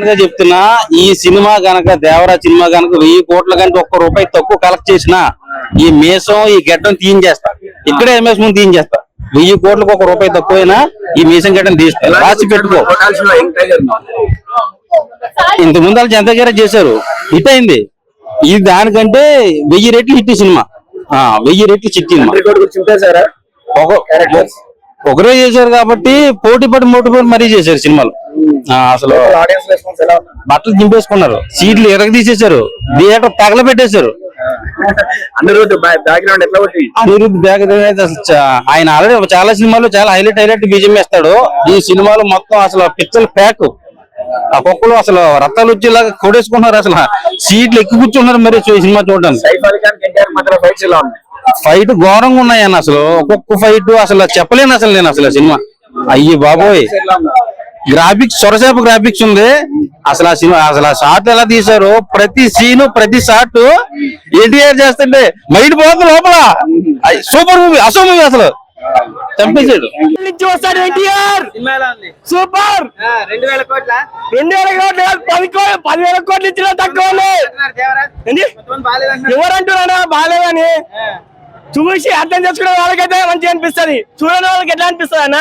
గా చెప్తున్నా ఈ సినిమా గనక దేవరా సినిమా గనక వెయ్యి కోట్ల కంటే ఒక్క రూపాయి తక్కువ కలెక్ట్ చేసినా ఈ మీసం ఈ గడ్డం తీయించేస్తా. ఇక్కడే ముందు తీయించేస్తా. వెయ్యి కోట్లకు ఒక రూపాయి తక్కువైనా ఈ మీసం గడ్డం తీస్తా. రాసి పెట్టుకో. ఇంత ముందు వాళ్ళు జనతా గారే చేశారు. హిట్ అయింది. ఇది దానికంటే వెయ్యి రెట్లు హిట్ సినిమా. ఆ వెయ్యి రెట్లు క్యారెక్టర్స్ ఒకరే చేశారు కాబట్టి పోటీ పడి మోటీ పడి మరీ చేశారు సినిమాలు. అసలు బట్టలు చింపేసుకున్నారు. సీట్లు ఎరగ తీసేశారు. థియేటర్ ఎట్లా వచ్చింది అనిరుద్ధ్ అయితే అసలు ఆయన ఆల్రెడీ చాలా సినిమాలు చాలా హైలైట్ హైలైట్ బీజం వేస్తాడు. ఈ సినిమాలో మొత్తం అసలు పిచ్చలు ప్యాక్ ఆ కుక్కలు అసలు రక్తాలు వచ్చేలాగా కొడేసుకుంటున్నారు అసలు సీట్లు ఎక్కి కూర్చున్నారు మరి సినిమా చూడడానికి. ఫైట్ ఘోరంగా ఉన్నాయి? అన్న అసలు. ఒక్కొక్క ఫైట్ అసలు చెప్పలేను అసలు నేను అసలు సినిమా. అయ్యి బాబోయ్ గ్రాఫిక్స్ సొరసేపు గ్రాఫిక్స్ ఉంది. అసలు ఆ సినిమా అసలు ఆ షాట్ ఎలా తీశారు ప్రతి సీన్ ప్రతి షాట్ ఎన్టీఆర్ చేస్తుంటే మైండ్ పోతుంది లోపల. సూపర్ మూవీ అసలు మూవీ అసలు. చంపేశాడు. వస్తాడు ఎన్టీఆర్ సూపర్. ఆ, రెండు వేల కోట్ల? రెండు వేల కోట్లు కాదు, పది కోట్లు పదివేల కోట్లు ఇచ్చిన తక్కువ ఎవరంటున్నారా? బాగాలేదని. చూసి అర్థం చేసుకునే వాళ్ళకైతే మంచిగా అనిపిస్తది. చూడని వాళ్ళకి ఎట్లా అనిపిస్తుంది అన్న